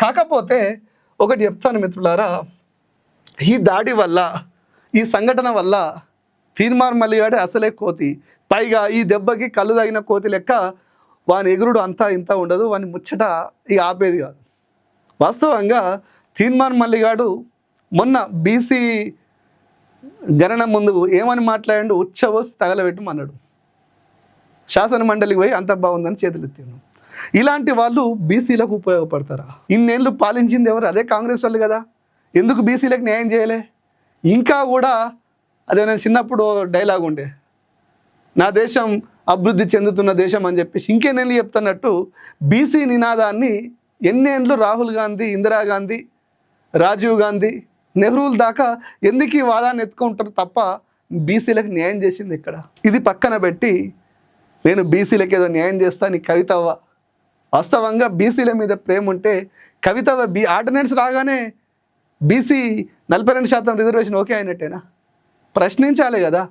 కాకపోతే ఒకటి చెప్తాను మిత్రులారా ఈ దాడి వల్ల ఈ సంఘటన వల్ల తీర్మార్ మల్లిగాడే అసలే కోతి. పైగా ఈ దెబ్బకి కళ్ళు తగిన కోతి లెక్క వాని ఎగురుడు అంతా ఇంత ఉండదు వాని ముచ్చట ఇక ఆపేది కాదు. వాస్తవంగా తీర్మాన్ మల్లిగాడు మొన్న బీసీ గణన ముందు ఏమని మాట్లాడాడు? ఉచ్చవోసి తగలబెట్టమన్నాడు. శాసన మండలికి పోయి అంత బాగుందని చేతులు ఇలాంటి వాళ్ళు బీసీలకు ఉపయోగపడతారా? ఇన్నేళ్ళు పాలించింది ఎవరు? అదే కాంగ్రెస్ వాళ్ళు కదా. ఎందుకు బీసీలకు న్యాయం చేయలే? ఇంకా కూడా అదే నేను చిన్నప్పుడు డైలాగ్ ఉండే. నా దేశం అభివృద్ధి చెందుతున్న దేశం అని చెప్పేసి ఇంకేనేళ్ళు చెప్తున్నట్టు బీసీ నినాదాన్ని ఎన్నేళ్ళు రాహుల్ గాంధీ ఇందిరాగాంధీ రాజీవ్ గాంధీ నెహ్రూల దాకా ఎందుకు ఈ వాదాన్ని ఎత్తుకుంటారు తప్ప బీసీలకు న్యాయం చేసింది ఇక్కడ? ఇది పక్కన పెట్టి నేను బీసీలకు ఏదో న్యాయం చేస్తా నీ కవితవ్వ వాస్తవంగా బీసీల మీద ప్రేమ ఉంటే కవిత బీ ఆర్డినెన్స్ రాగానే బీసీ నలభై రెండు శాతం రిజర్వేషన్ ఓకే అయినట్టేనా? ప్రశ్నించాలి కదా.